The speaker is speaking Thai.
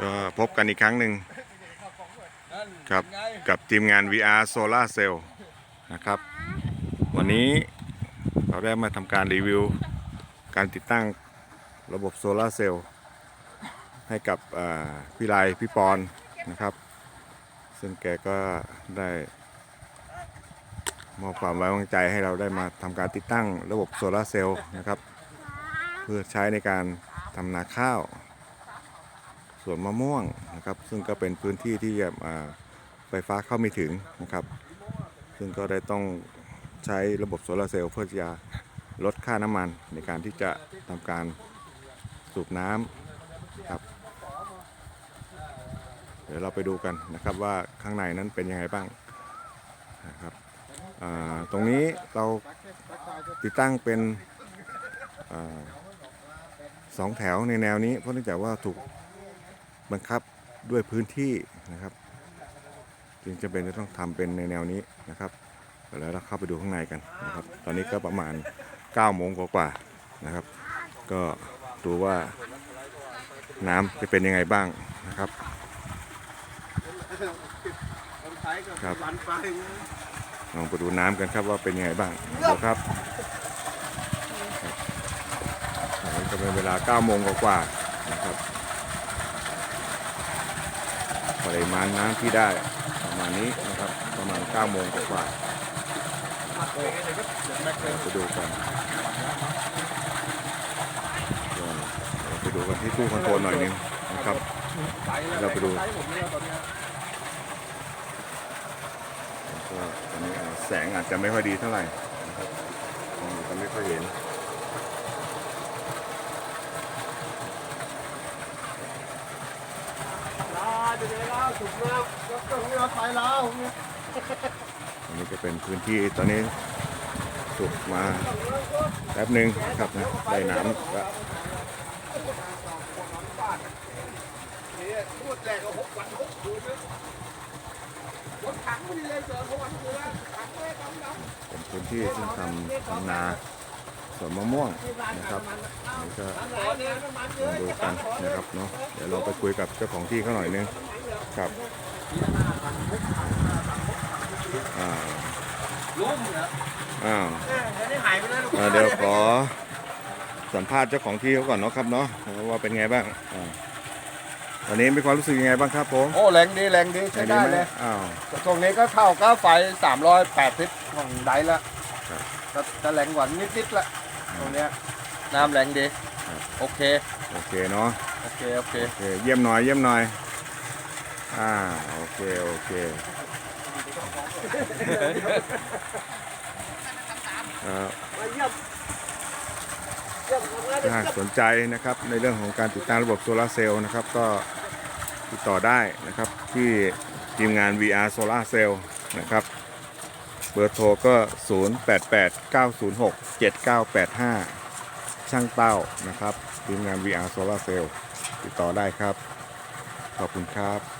ก็พบกันอีกครั้งหนึ่งครับกับทีมงาน VR Solar Cell นะครับ วันนี้เราได้มาทำการรีวิว การติดตั้งระบบโซลาเซลล์ให้กับพี่ไลพี่ปอนนะครับ ซึ่งแกก็ได้มอบความไว้วางใจให้เราได้มาทำการติดตั้งระบบโซลาเซลล์นะครับ เพื่อใช้ในการ ทำนาข้าวสวนมะม่วงนะครับ ซึ่งก็เป็นพื้นที่ที่ไฟฟ้าเข้าไม่ถึงนะครับ ซึ่งก็ได้ต้องใช้ระบบโซลาร์เซลล์เพื่อจะลดค่าน้ำมันในการที่จะทำการสูบน้ำครับ เดี๋ยวเราไปดูกันนะครับว่าข้างในนั้นเป็นยังไงบ้างนะครับตรงนี้เราติดตั้งเป็น สองแถวในแนวนี้ เพราะเนื่องจากว่าถูกบังคับด้วยพื้นที่นะครับ จึงจะเป็นจะต้องทำเป็นในแนวนี้นะครับเดี๋ยวเราเข้าไปดูข้างในกันนะครับ ตอนนี้ก็ประมาณ9โมงกว่าๆนะครับ ก็ดูว่าน้ำจะเป็นยังไงบ้างนะครับครับลองไปดูน้ำกันครับว่าเป็นยังไงบ้างดูครับ ครับอันนี้ก็เวลา9โมงกว่าๆนะครับปริมาณน้ำที่ได้ประมาณนี้นะครับประมาณ9โมงกว่าๆเราไปดูกันเราไปดูกันที่ตู้คอนโทรลหน่อยนึงนะครับเราไปดูก็ตอนนี้แสงอาจจะไม่ค่อยดีเท่าไหร่นะครับมองกัน ไม่ค่อยเห็นอันนี้จะเป็นพื้นที่ตอนนี้สุกมาแป๊บหนึ่งนะครับนะได้น้ำก็เป็นพื้นที่ซึ่งทำทำนา สวนมะม่วงนะครับอันนี้ก็ลองดูกันนะครับเนาะเดี๋ยวเราไปคุยกับเจ้าของที่เขาหน่อยนึงครับอ่าลุ่มเหรออ้าวเดี๋ยวนี้หายไปแล้วลูกอ่าเดี๋ยวขอสัมภาษณ์เจ้าของที่เขาก่อนเนาะครับเนาะว่าเป็นไงบ้างอ่าวันนี้มีความรู้สึกยังไงบ้างครับผมโอ้แรงดีแรงดีใช้ได้หมเลยอ้าวตรงนี้ก็เท่ากับไฟ380ของไดละครับจะจะแรงกว่านิดๆละ ตรงเนี้ยน้ำแรงดี ครับ โอเค โอเคเนาะโอเค โอเค โอเคเยี่ยมหน่อยเยี่ยมหน่อยอ่าโอเคโอเคเอ่อมาเยี่ยมเยี่ยมทำงานถ้าสนใจนะครับในเรื่องของการติดตั้งระบบโซลาร์เซลล์นะครับก็ติดต่อได้นะครับที่ทีมงาน VR Solar Cell นะครับ เบอร์โทรก็ 0889067985 ช่างเต้านะครับทีมงาน VR Solar Cell ติดต่อได้ครับ ขอบคุณครับ